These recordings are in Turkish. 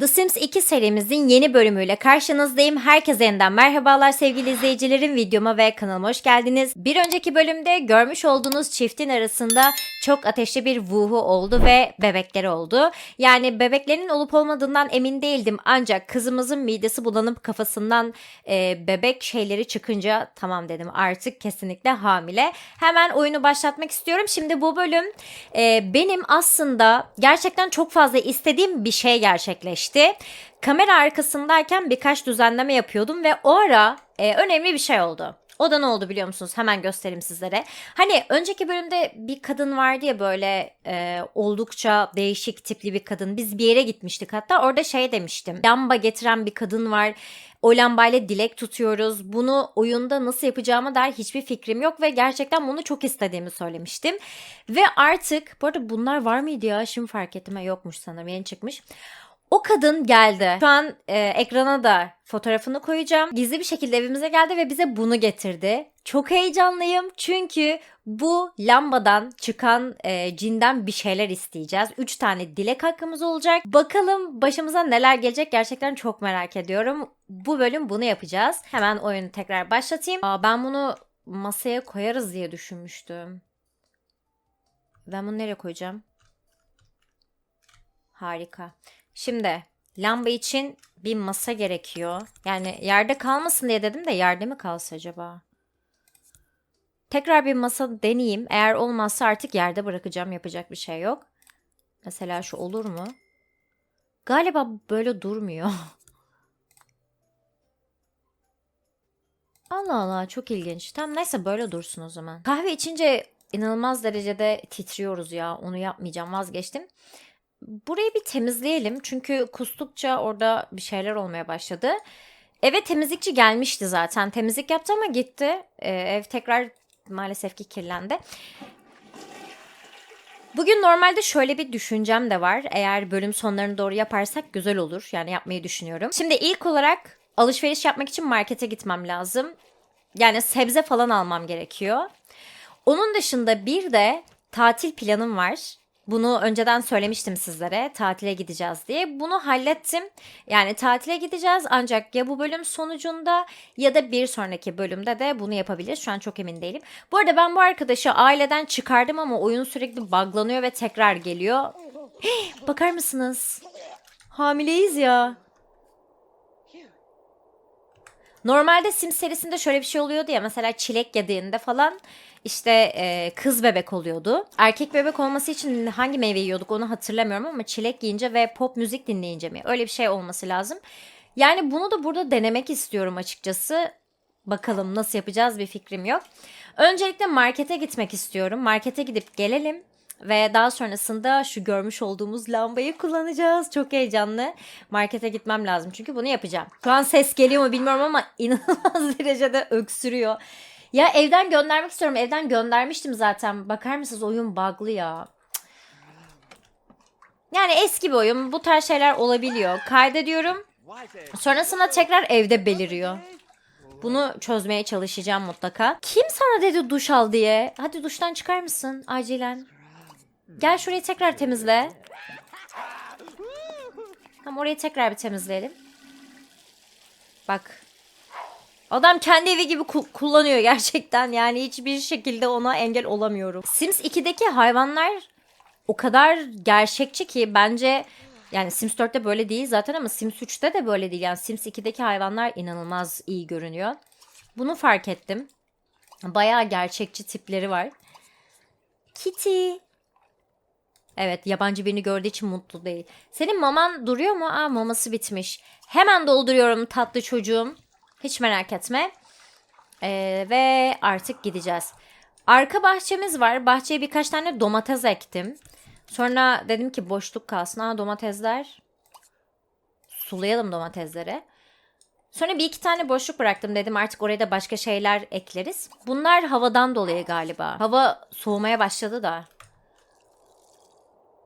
The Sims 2 serimizin yeni bölümüyle karşınızdayım. Herkese yeniden merhabalar sevgili izleyicilerim. Videoma ve kanalıma hoş geldiniz. Bir önceki bölümde görmüş olduğunuz çiftin arasında çok ateşli bir vuhu oldu ve bebekleri oldu. Yani bebeklerin olup olmadığından emin değildim. Ancak kızımızın midesi bulanıp kafasından e, bebek şeyleri çıkınca tamam dedim artık kesinlikle hamile. Hemen oyunu başlatmak istiyorum. Şimdi bu bölüm e, benim aslında gerçekten çok fazla istediğim bir şey gerçekleşti. Kamera arkasındayken birkaç düzenleme yapıyordum ve o ara e, önemli bir şey oldu. O da ne oldu biliyor musunuz? Hemen göstereyim sizlere. Hani önceki bölümde bir kadın vardı ya böyle e, oldukça değişik tipli bir kadın. Biz bir yere gitmiştik hatta orada şey demiştim. Lamba getiren bir kadın var. O lambayla dilek tutuyoruz. Bunu oyunda nasıl yapacağıma dair hiçbir fikrim yok ve gerçekten bunu çok istediğimi söylemiştim. Ve artık bu arada bunlar var mıydı ya? Şimdi fark ettim. Yokmuş sanırım yeni çıkmış. O kadın geldi. Şu an e, ekrana da fotoğrafını koyacağım. Gizli bir şekilde evimize geldi ve bize bunu getirdi. Çok heyecanlıyım çünkü bu lambadan çıkan e, cinden bir şeyler isteyeceğiz. Üç tane dilek hakkımız olacak. Bakalım başımıza neler gelecek gerçekten çok merak ediyorum. Bu bölüm bunu yapacağız. Hemen oyunu tekrar başlatayım. Aa, ben bunu masaya koyarız diye düşünmüştüm. Ben bunu nereye koyacağım? Harika. Şimdi lamba için bir masa gerekiyor. Yani yerde kalmasın diye dedim de yerde mi kalsa acaba? Tekrar bir masa deneyeyim. Eğer olmazsa artık yerde bırakacağım. Yapacak bir şey yok. Mesela şu olur mu? Galiba böyle durmuyor. Allah Allah çok ilginç. Tamam neyse böyle dursun o zaman. Kahve içince inanılmaz derecede titriyoruz ya. Onu yapmayacağım vazgeçtim. Burayı bir temizleyelim. Çünkü kustukça orada bir şeyler olmaya başladı. Eve temizlikçi gelmişti zaten. Temizlik yaptı ama gitti. Ee, ev tekrar maalesef ki kirlendi. Bugün normalde şöyle bir düşüncem de var. Eğer bölüm sonlarını doğru yaparsak güzel olur. Yani yapmayı düşünüyorum. Şimdi ilk olarak alışveriş yapmak için markete gitmem lazım. Yani sebze falan almam gerekiyor. Onun dışında bir de tatil planım var. Bunu önceden söylemiştim sizlere tatile gideceğiz diye. Bunu hallettim. Yani tatile gideceğiz ancak ya bu bölüm sonucunda ya da bir sonraki bölümde de bunu yapabiliriz. Şu an çok emin değilim. Bu arada ben bu arkadaşı aileden çıkardım ama oyun sürekli buglanıyor ve tekrar geliyor. Bakar mısınız? Hamileyiz ya. Normalde Sims serisinde şöyle bir şey oluyordu ya mesela çilek yediğinde falan işte e, kız bebek oluyordu. Erkek bebek olması için hangi meyve yiyorduk onu hatırlamıyorum ama çilek yiyince ve pop müzik dinleyince mi? Öyle bir şey olması lazım. Yani bunu da burada denemek istiyorum açıkçası. Bakalım nasıl yapacağız bir fikrim yok. Öncelikle markete gitmek istiyorum. Markete gidip gelelim. Ve daha sonrasında şu görmüş olduğumuz lambayı kullanacağız. Çok heyecanlı. Markete gitmem lazım çünkü bunu yapacağım. Şu an ses geliyor mu bilmiyorum ama inanılmaz derecede öksürüyor. Ya evden göndermek istiyorum. Evden göndermiştim zaten. Bakar mısınız oyun bug'lı ya. Yani eski bir oyun. Bu tarz şeyler olabiliyor. Kaydediyorum. Sonrasında tekrar evde beliriyor. Bunu çözmeye çalışacağım mutlaka. Kim sana dedi duş al diye? Hadi duştan çıkar mısın acilen? Gel şurayı tekrar temizle. Tamam orayı tekrar bir temizleyelim. Bak. Adam kendi evi gibi ku- kullanıyor gerçekten. Yani hiçbir şekilde ona engel olamıyorum. Sims 2'deki hayvanlar o kadar gerçekçi ki bence yani Sims 4'te böyle değil zaten ama Sims 3'te de böyle değil. Yani Sims 2'deki hayvanlar inanılmaz iyi görünüyor. Bunu fark ettim. Bayağı gerçekçi tipleri var. Kitty. Evet yabancı birini gördüğü için mutlu değil. Senin maman duruyor mu? Aa maması bitmiş. Hemen dolduruyorum tatlı çocuğum. Hiç merak etme. Ee, ve artık gideceğiz. Arka bahçemiz var. Bahçeye birkaç tane domates ektim. Sonra dedim ki boşluk kalsın. Aa domatesler. Sulayalım domatesleri. Sonra bir iki tane boşluk bıraktım dedim artık oraya da başka şeyler ekleriz. Bunlar havadan dolayı galiba. Hava soğumaya başladı da.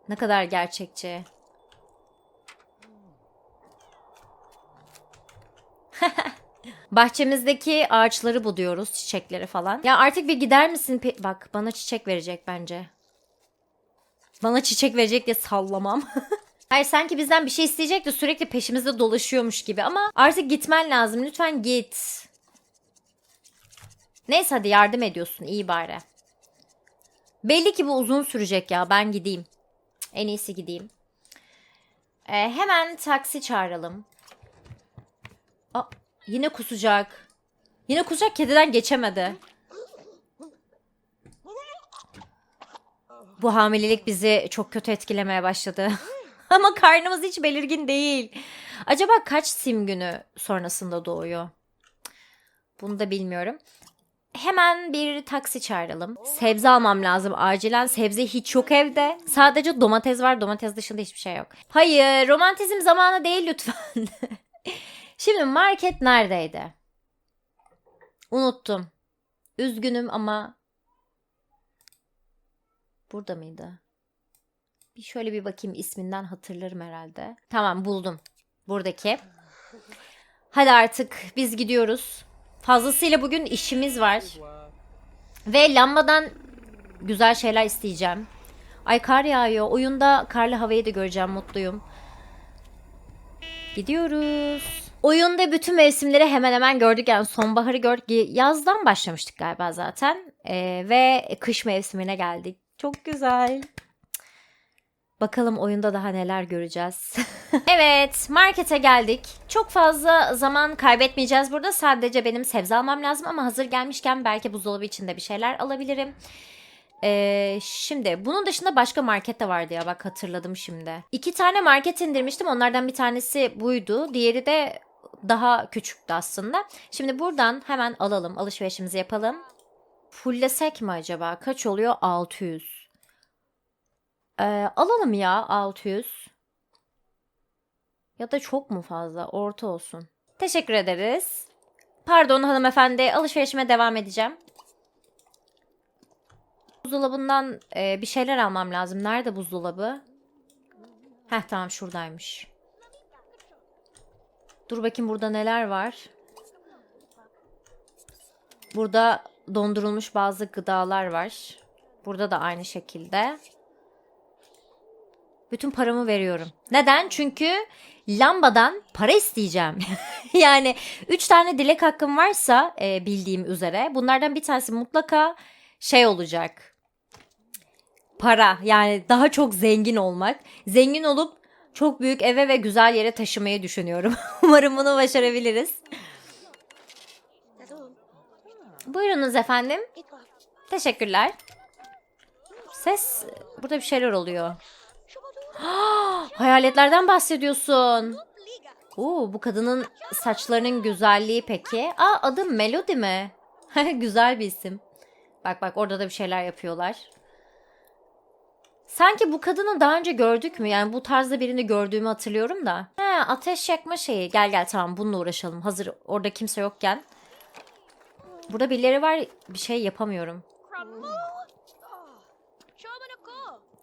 Ne kadar gerçekçi. Bahçemizdeki ağaçları buluyoruz, çiçekleri falan. Ya artık bir gider misin? Pe- Bak bana çiçek verecek bence. Bana çiçek verecek diye sallamam. Hayır sanki bizden bir şey isteyecek de sürekli peşimizde dolaşıyormuş gibi ama artık gitmen lazım. Lütfen git. Neyse hadi yardım ediyorsun iyi bari. Belli ki bu uzun sürecek ya ben gideyim. En iyisi gideyim. Ee, hemen taksi çağıralım. Aa, yine kusacak. Yine kusacak kediden geçemedi. Bu hamilelik bizi çok kötü etkilemeye başladı. Ama karnımız hiç belirgin değil. Acaba kaç sim günü sonrasında doğuyor? Bunu da bilmiyorum. Hemen bir taksi çağıralım. Sebze almam lazım acilen. Sebze hiç yok evde. Sadece domates var. Domates dışında hiçbir şey yok. Hayır, romantizm zamanı değil lütfen. Şimdi market neredeydi? Unuttum. Üzgünüm ama burada mıydı? Bir şöyle bir bakayım isminden hatırlarım herhalde. Tamam buldum. Buradaki. Hadi artık biz gidiyoruz. Fazlasıyla bugün işimiz var. Ve lambadan güzel şeyler isteyeceğim. Ay kar yağıyor. Oyunda karlı havayı da göreceğim. Mutluyum. Gidiyoruz. Oyunda bütün mevsimleri hemen hemen gördük. Yani sonbaharı gördük. Yazdan başlamıştık galiba zaten. Ee, ve kış mevsimine geldik. Çok güzel. Bakalım oyunda daha neler göreceğiz. evet, markete geldik. Çok fazla zaman kaybetmeyeceğiz burada. Sadece benim sebze almam lazım ama hazır gelmişken belki buzdolabı içinde bir şeyler alabilirim. Ee, şimdi bunun dışında başka market de vardı ya bak hatırladım şimdi. İki tane market indirmiştim. Onlardan bir tanesi buydu. Diğeri de daha küçüktü aslında. Şimdi buradan hemen alalım. Alışverişimizi yapalım. Fullesek mi acaba? Kaç oluyor? 600. Ee, alalım ya 600. Ya da çok mu fazla? Orta olsun. Teşekkür ederiz. Pardon hanımefendi. Alışverişime devam edeceğim. Buzdolabından e, bir şeyler almam lazım. Nerede buzdolabı? Heh tamam şuradaymış. Dur bakayım burada neler var. Burada dondurulmuş bazı gıdalar var. Burada da aynı şekilde. Bütün paramı veriyorum. Neden? Çünkü lambadan para isteyeceğim. yani 3 tane dilek hakkım varsa e, bildiğim üzere bunlardan bir tanesi mutlaka şey olacak. Para yani daha çok zengin olmak. Zengin olup çok büyük eve ve güzel yere taşımayı düşünüyorum. Umarım bunu başarabiliriz. Buyurunuz efendim. Teşekkürler. Ses burada bir şeyler oluyor. Hayaletlerden bahsediyorsun. Oo, bu kadının saçlarının güzelliği peki. Aa adı Melody mi? Güzel bir isim. Bak bak orada da bir şeyler yapıyorlar. Sanki bu kadını daha önce gördük mü? Yani bu tarzda birini gördüğümü hatırlıyorum da. He, ateş yakma şeyi. Gel gel tamam bununla uğraşalım. Hazır orada kimse yokken. Burada birileri var. Bir şey yapamıyorum.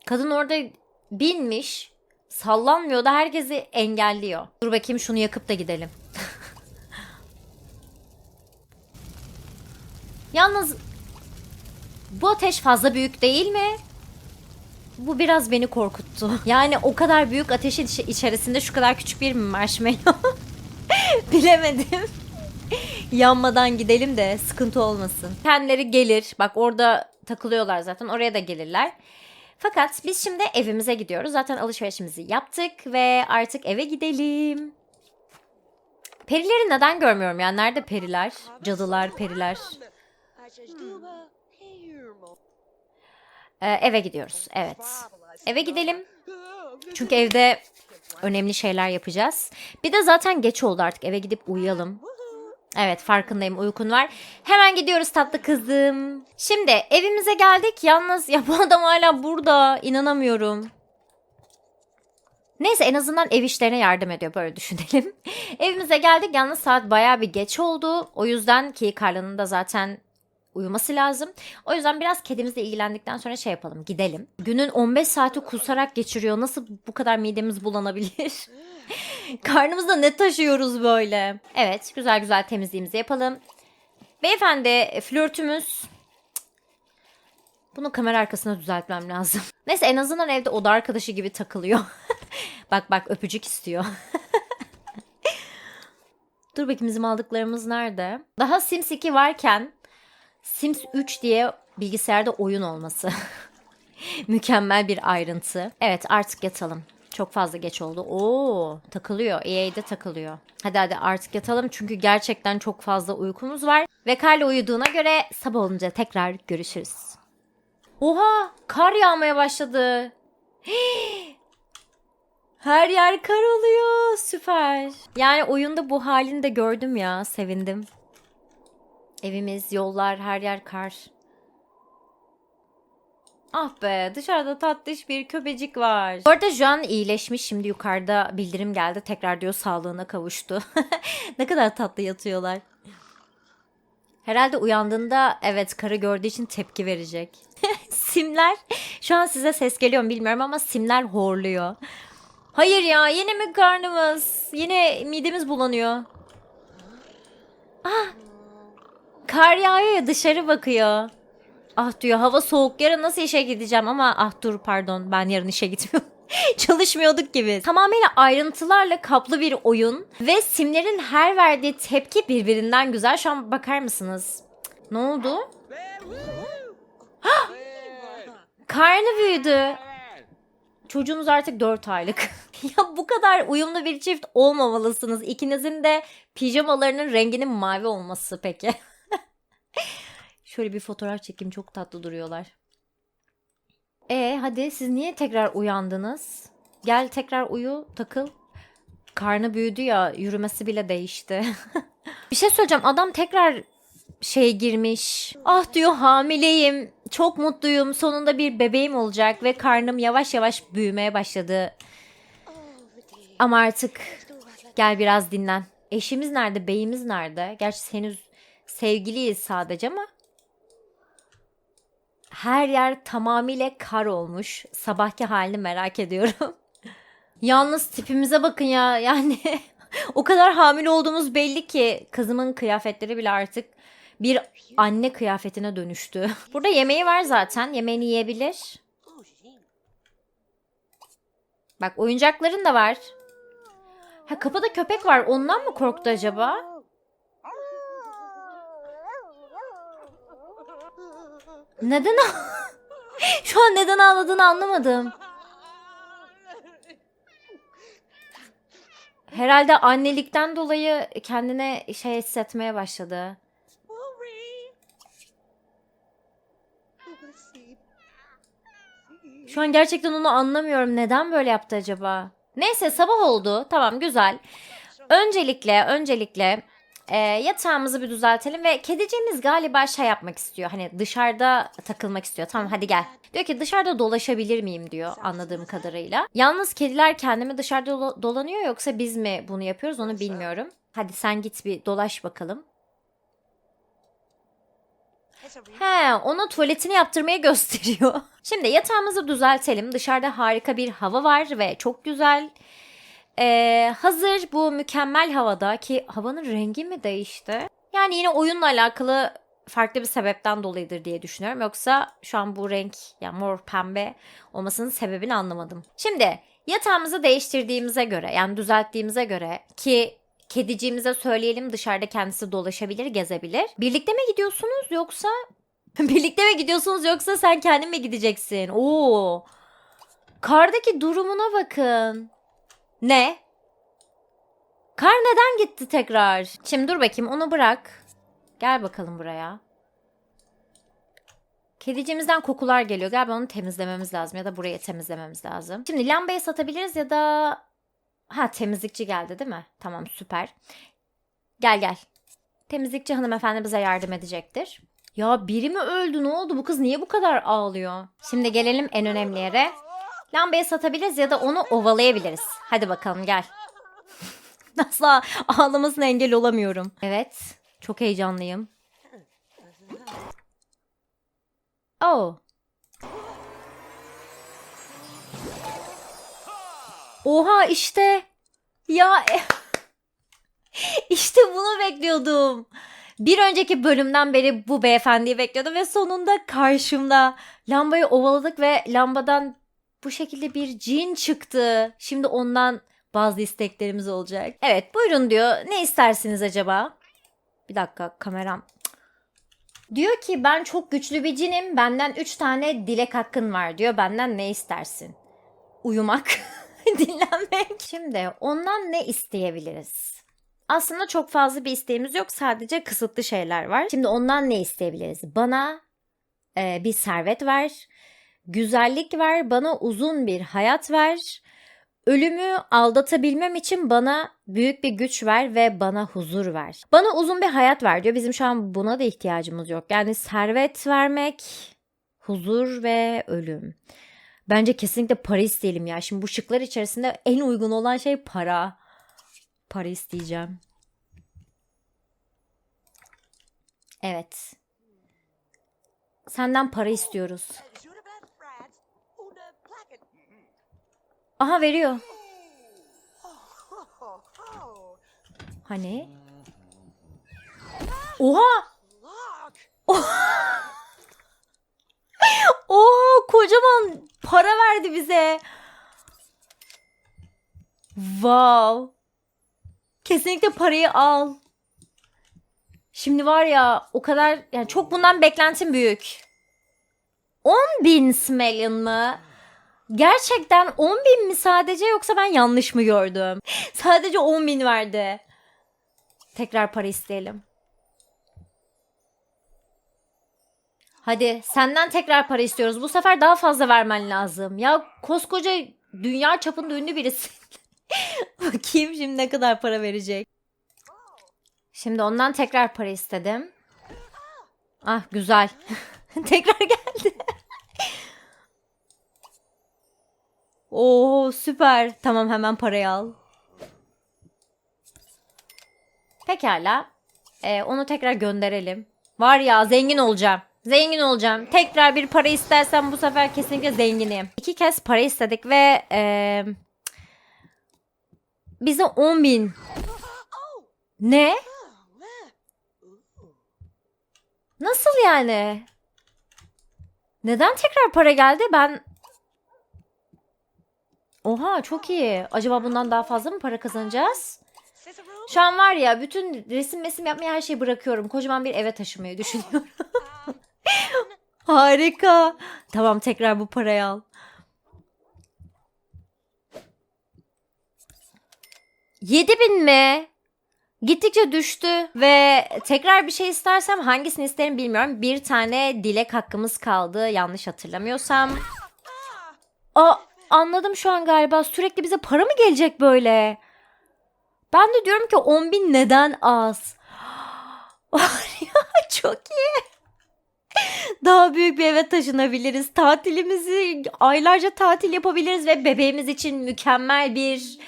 Kadın orada binmiş. Sallanmıyor da herkesi engelliyor. Dur bakayım şunu yakıp da gidelim. Yalnız bu ateş fazla büyük değil mi? Bu biraz beni korkuttu. Yani o kadar büyük ateşin içerisinde şu kadar küçük bir marshmallow. Bilemedim. Yanmadan gidelim de sıkıntı olmasın. Kendileri gelir. Bak orada takılıyorlar zaten. Oraya da gelirler. Fakat biz şimdi evimize gidiyoruz. Zaten alışverişimizi yaptık ve artık eve gidelim. Perileri neden görmüyorum ya? Nerede periler? Cadılar, periler. Ee, eve gidiyoruz. Evet. Eve gidelim. Çünkü evde önemli şeyler yapacağız. Bir de zaten geç oldu artık. Eve gidip uyuyalım. Evet farkındayım uykun var. Hemen gidiyoruz tatlı kızım. Şimdi evimize geldik. Yalnız ya bu adam hala burada. İnanamıyorum. Neyse en azından ev işlerine yardım ediyor böyle düşünelim. Evimize geldik yalnız saat baya bir geç oldu. O yüzden ki Carla'nın da zaten uyuması lazım. O yüzden biraz kedimizle ilgilendikten sonra şey yapalım gidelim. Günün 15 saati kusarak geçiriyor. Nasıl bu kadar midemiz bulanabilir? Karnımızda ne taşıyoruz böyle? Evet güzel güzel temizliğimizi yapalım. Beyefendi flörtümüz bunu kamera arkasına düzeltmem lazım. Neyse en azından evde oda arkadaşı gibi takılıyor. bak bak öpücük istiyor. Dur bakayım bizim aldıklarımız nerede? Daha Sims 2 varken Sims 3 diye bilgisayarda oyun olması. Mükemmel bir ayrıntı. Evet artık yatalım. Çok fazla geç oldu. Oo takılıyor. EA'de takılıyor. Hadi hadi artık yatalım çünkü gerçekten çok fazla uykumuz var. Ve Karla uyuduğuna göre sabah olunca tekrar görüşürüz. Oha kar yağmaya başladı. Her yer kar oluyor. Süper. Yani oyunda bu halini de gördüm ya. Sevindim. Evimiz, yollar, her yer kar. Ah be dışarıda tatlış bir köpecik var. Bu arada Juan iyileşmiş. Şimdi yukarıda bildirim geldi. Tekrar diyor sağlığına kavuştu. ne kadar tatlı yatıyorlar. Herhalde uyandığında evet karı gördüğü için tepki verecek. simler şu an size ses geliyor mu bilmiyorum ama simler horluyor. Hayır ya yine mi karnımız? Yine midemiz bulanıyor. Ah kar yağıyor ya dışarı bakıyor. Ah diyor hava soğuk yarın nasıl işe gideceğim ama ah dur pardon ben yarın işe gitmiyorum. Çalışmıyorduk gibi. Tamamıyla ayrıntılarla kaplı bir oyun ve simlerin her verdiği tepki birbirinden güzel. Şu an bakar mısınız? Ne oldu? Karnı büyüdü. Çocuğunuz artık 4 aylık. ya bu kadar uyumlu bir çift olmamalısınız. İkinizin de pijamalarının renginin mavi olması peki. Şöyle bir fotoğraf çekeyim çok tatlı duruyorlar. E hadi siz niye tekrar uyandınız? Gel tekrar uyu takıl. Karnı büyüdü ya yürümesi bile değişti. bir şey söyleyeceğim adam tekrar şey girmiş. Ah diyor hamileyim. Çok mutluyum. Sonunda bir bebeğim olacak ve karnım yavaş yavaş büyümeye başladı. Ama artık gel biraz dinlen. Eşimiz nerede? Beyimiz nerede? Gerçi henüz sevgiliyiz sadece ama her yer tamamıyla kar olmuş. Sabahki halini merak ediyorum. Yalnız tipimize bakın ya. Yani o kadar hamile olduğumuz belli ki kızımın kıyafetleri bile artık bir anne kıyafetine dönüştü. Burada yemeği var zaten. Yemeğini yiyebilir. Bak oyuncakların da var. Ha kapıda köpek var. Ondan mı korktu acaba? Neden Şu an neden ağladığını anlamadım. Herhalde annelikten dolayı kendine şey hissetmeye başladı. Şu an gerçekten onu anlamıyorum. Neden böyle yaptı acaba? Neyse sabah oldu. Tamam güzel. Öncelikle öncelikle e, yatağımızı bir düzeltelim ve kediciğimiz galiba şey yapmak istiyor. Hani dışarıda takılmak istiyor. Tamam hadi gel. Diyor ki dışarıda dolaşabilir miyim diyor anladığım kadarıyla. Yalnız kediler kendimi dışarıda dola- dolanıyor yoksa biz mi bunu yapıyoruz onu bilmiyorum. Hadi sen git bir dolaş bakalım. He, ona tuvaletini yaptırmaya gösteriyor. Şimdi yatağımızı düzeltelim. Dışarıda harika bir hava var ve çok güzel. Ee, hazır bu mükemmel havada ki havanın rengi mi değişti? Yani yine oyunla alakalı farklı bir sebepten dolayıdır diye düşünüyorum. Yoksa şu an bu renk yani mor pembe olmasının sebebini anlamadım. Şimdi yatağımızı değiştirdiğimize göre yani düzelttiğimize göre ki kediciğimize söyleyelim dışarıda kendisi dolaşabilir, gezebilir. Birlikte mi gidiyorsunuz yoksa birlikte mi gidiyorsunuz yoksa sen kendin mi gideceksin? Oo. Kardaki durumuna bakın. Ne? Kar neden gitti tekrar? Şimdi dur bakayım onu bırak. Gel bakalım buraya. Kediciğimizden kokular geliyor. Galiba onu temizlememiz lazım ya da burayı temizlememiz lazım. Şimdi lambayı satabiliriz ya da... Ha temizlikçi geldi değil mi? Tamam süper. Gel gel. Temizlikçi hanımefendi bize yardım edecektir. Ya biri mi öldü ne oldu? Bu kız niye bu kadar ağlıyor? Şimdi gelelim en önemli yere. Lambayı satabiliriz ya da onu ovalayabiliriz. Hadi bakalım gel. Asla ağlamasına engel olamıyorum. Evet. Çok heyecanlıyım. Oh. Oha işte. Ya işte bunu bekliyordum. Bir önceki bölümden beri bu beyefendiyi bekliyordum ve sonunda karşımda lambayı ovaladık ve lambadan bu şekilde bir cin çıktı. Şimdi ondan bazı isteklerimiz olacak. Evet buyurun diyor. Ne istersiniz acaba? Bir dakika kameram. Diyor ki ben çok güçlü bir cinim. Benden 3 tane dilek hakkın var diyor. Benden ne istersin? Uyumak, dinlenmek. Şimdi ondan ne isteyebiliriz? Aslında çok fazla bir isteğimiz yok. Sadece kısıtlı şeyler var. Şimdi ondan ne isteyebiliriz? Bana e, bir servet ver. Güzellik ver. Bana uzun bir hayat ver. Ölümü aldatabilmem için bana büyük bir güç ver ve bana huzur ver. Bana uzun bir hayat ver diyor. Bizim şu an buna da ihtiyacımız yok. Yani servet vermek, huzur ve ölüm. Bence kesinlikle para isteyelim ya. Şimdi bu şıklar içerisinde en uygun olan şey para. Para isteyeceğim. Evet. Senden para istiyoruz. Aha veriyor. Hani? Oha! Oha kocaman para verdi bize. Wow. Kesinlikle parayı al. Şimdi var ya o kadar yani çok bundan beklentim büyük. 10 bin smellion mı? Gerçekten 10 bin mi sadece yoksa ben yanlış mı gördüm? sadece 10 bin verdi. Tekrar para isteyelim. Hadi senden tekrar para istiyoruz. Bu sefer daha fazla vermen lazım. Ya koskoca dünya çapında ünlü birisi. Bakayım şimdi ne kadar para verecek. Şimdi ondan tekrar para istedim. Ah güzel. tekrar geldi. Oo süper. Tamam hemen parayı al. Pekala. Ee, onu tekrar gönderelim. Var ya zengin olacağım. Zengin olacağım. Tekrar bir para istersem bu sefer kesinlikle zenginim. İki kez para istedik ve ee, bize 10 bin. Ne? Nasıl yani? Neden tekrar para geldi? Ben Oha çok iyi. Acaba bundan daha fazla mı para kazanacağız? Şu an var ya bütün resim mesim yapmayı her şeyi bırakıyorum. Kocaman bir eve taşımayı düşünüyorum. Harika. Tamam tekrar bu parayı al. Yedi bin mi? Gittikçe düştü ve tekrar bir şey istersem hangisini isterim bilmiyorum. Bir tane dilek hakkımız kaldı yanlış hatırlamıyorsam. Aa, anladım şu an galiba sürekli bize para mı gelecek böyle? Ben de diyorum ki 10 bin neden az? çok iyi. Daha büyük bir eve taşınabiliriz. Tatilimizi aylarca tatil yapabiliriz ve bebeğimiz için mükemmel bir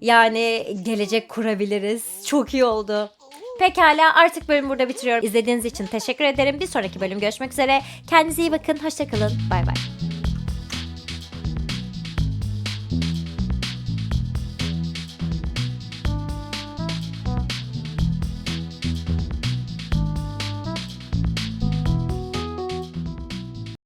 yani gelecek kurabiliriz. Çok iyi oldu. Pekala artık bölümü burada bitiriyorum. İzlediğiniz için teşekkür ederim. Bir sonraki bölüm görüşmek üzere. Kendinize iyi bakın. Hoşçakalın. Bay bay.